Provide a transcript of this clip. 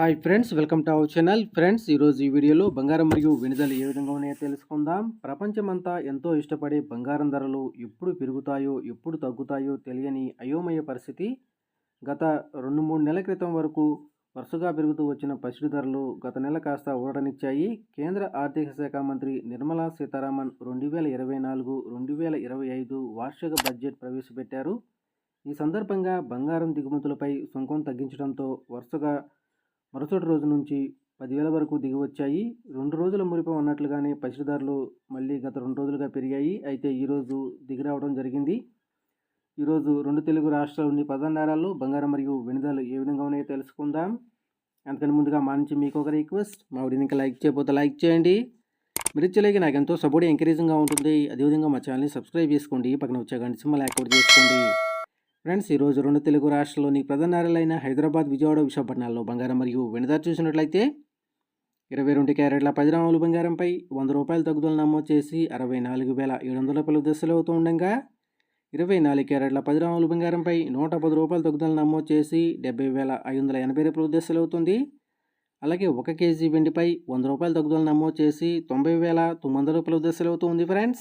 Hi friends welcome to our channel friends ఈరోజు ఈ వీడియోలో బంగారం మరియు వెనుదలు ఏ విధంగా ఉన్నాయో తెలుసుకుందాం. ప్రపంచమంతా ఎంతో ఇష్టపడే బంగారం ధరలు ఎప్పుడు పెరుగుతాయో ఎప్పుడు తగ్గుతాయో తెలియని అయోమయ పరిస్థితి. గత రెండు మూడు నెలల క్రితం వరకు వరుసగా పెరుగుతూ వచ్చిన పసిడి ధరలు గత నెల కాస్త ఊరటనిచ్చాయి. కేంద్ర ఆర్థిక శాఖ మంత్రి నిర్మలా సీతారామన్ రెండు వేల ఇరవై నాలుగు రెండు వేల ఇరవై ఐదు వార్షిక బడ్జెట్ ప్రవేశపెట్టారు. ఈ సందర్భంగా బంగారం దిగుమతులపై సుంకం తగ్గించడంతో వరుసగా మరుసటి రోజు నుంచి పదివేల వరకు దిగి వచ్చాయి. రెండు రోజుల మురిపం అన్నట్లుగానే పసిరిదారులు మళ్ళీ గత రెండు రోజులుగా పెరిగాయి. అయితే ఈరోజు దిగి రావడం జరిగింది. ఈరోజు రెండు తెలుగు రాష్ట్రాల్లోని పదన్నారాల్లో బంగారం మరియు వెనుదలు ఏ విధంగా ఉన్నాయో తెలుసుకుందాం. అందుకని ముందుగా మా నుంచి మీకు ఒక రిక్వెస్ట్. మా వీడియోని ఇంకా లైక్ చేయకపోతే లైక్ చేయండి. మీరు ఇచ్చలేక నాకు ఎంతో సపోర్ట్ ఎంకరేజింగ్గా ఉంటుంది. అదేవిధంగా మా ఛానల్ని సబ్స్క్రైబ్ చేసుకోండి. పక్కన వచ్చే గంట సింబల్ యాక్టివేట్ చేసుకోండి. ఫ్రెండ్స్ ఈరోజు రెండు తెలుగు రాష్ట్రాల్లోని ప్రధాన నగరాలైన హైదరాబాద్ విజయవాడ విశాఖపట్నాల్లో బంగారం మరియు వెనుదారు చూసినట్లయితే ఇరవై రెండు క్యారెట్ల పది గ్రాముల బంగారంపై వంద రూపాయల తగ్గుదల నమోదు చేసి అరవై నాలుగు వేల ఏడు వందల రూపాయల దశలు అవుతూ ఉండగా ఇరవై నాలుగు క్యారెట్ల పది గ్రాముల బంగారంపై నూట పది రూపాయల తగ్గుదల నమోదు చేసి డెబ్బై వేల ఐదు వందల ఎనభై రూపాయల దశలు అవుతుంది. అలాగే ఒక కేజీ వెండిపై వంద రూపాయల తగ్గుదల నమోదు చేసి తొంభై వేల తొమ్మిది వందల రూపాయల దశలు అవుతుంది ఫ్రెండ్స్.